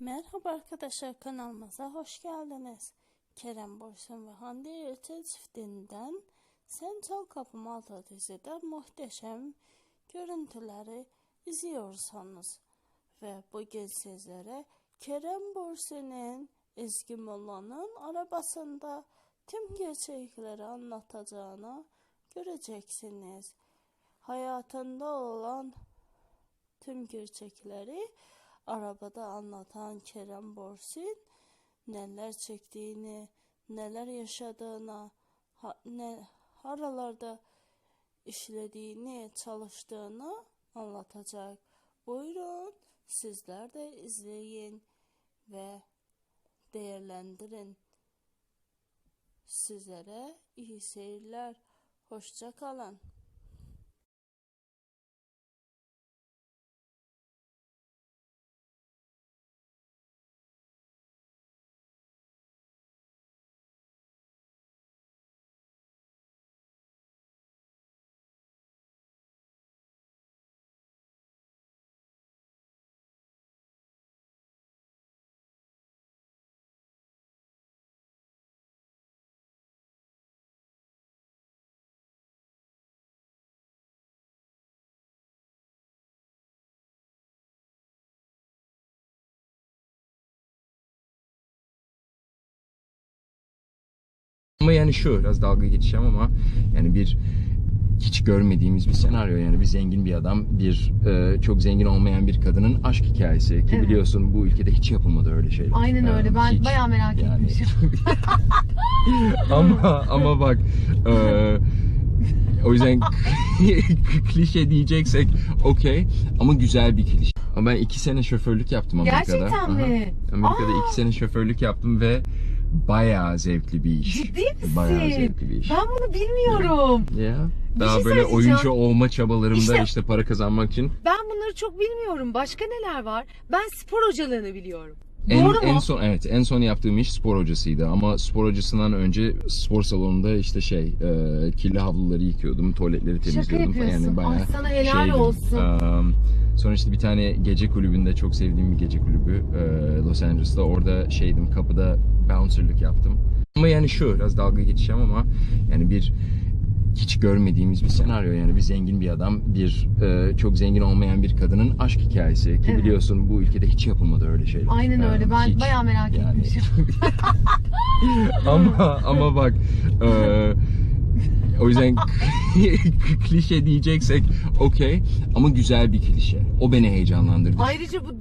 Merhaba arkadaşlar kanalımıza hoş geldiniz. Kerem Bursun ve Hande Erçel çiftinden Sen Çal Kapım adlı dizide muhteşem görüntüleri izliyorsanız ve bugün sizlere Kerem Bursin'in Ezgi Molla'nın arabasında tüm gerçekleri anlatacağını göreceksiniz. Hayatında olan tüm gerçekleri arabada anlatan Kerem Borsin neler çektiğini, neler yaşadığını, ha, ne haralarda işlediğini, çalıştığını anlatacak. Buyurun sizler de izleyin ve değerlendirin. Sizlere iyi seyirler. Hoşça kalın. Ama yani şu biraz dalga geçeceğim ama yani bir hiç görmediğimiz bir senaryo yani bir zengin bir adam bir e, çok zengin olmayan bir kadının aşk hikayesi ki Evet. biliyorsun bu ülkede hiç yapılmadı öyle şeyler. Aynen öyle. Ben hiç. bayağı merak Yani- etmişim. ama ama bak e, o yüzden klişe diyeceksek okey ama güzel bir klişe. Ama ben iki sene şoförlük yaptım Amerika'da. Gerçekten mi? Aha. Amerika'da Aa! iki sene şoförlük yaptım ve bayağı zevkli bir iş. Ciddi misin? Bayağı zevkli bir iş. Ben bunu bilmiyorum. Ya. Daha şey böyle oyuncu olma çabalarımda işte, İşte- para kazanmak için Ben bunları çok bilmiyorum. Başka neler var? Ben spor hocalığını biliyorum. en, Doğru mu? en son evet en son yaptığım iş spor hocasıydı ama spor hocasından önce spor salonunda işte şey e, kirli havluları yıkıyordum, tuvaletleri Şaka temizliyordum falan yapıyorsun. yani bayağı Ay sana helal şeydim. olsun. Eee, sonra işte bir tane gece kulübünde çok sevdiğim bir gece kulübü e, Los Angeles'ta orada şeydim kapıda bouncerlık yaptım. Ama yani şu biraz dalga geçeceğim ama yani bir hiç görmediğimiz bir senaryo yani bir zengin bir adam bir e, çok zengin olmayan bir kadının aşk hikayesi ki Evet. biliyorsun bu ülkede hiç yapılmadı öyle şeyler. Aynen Yani öyle. Ben hiç. bayağı merak Yani- etmişim. ama ama bak e, o yüzden klişe diyeceksek okey ama güzel bir klişe. O beni heyecanlandırdı. Ayrıca bu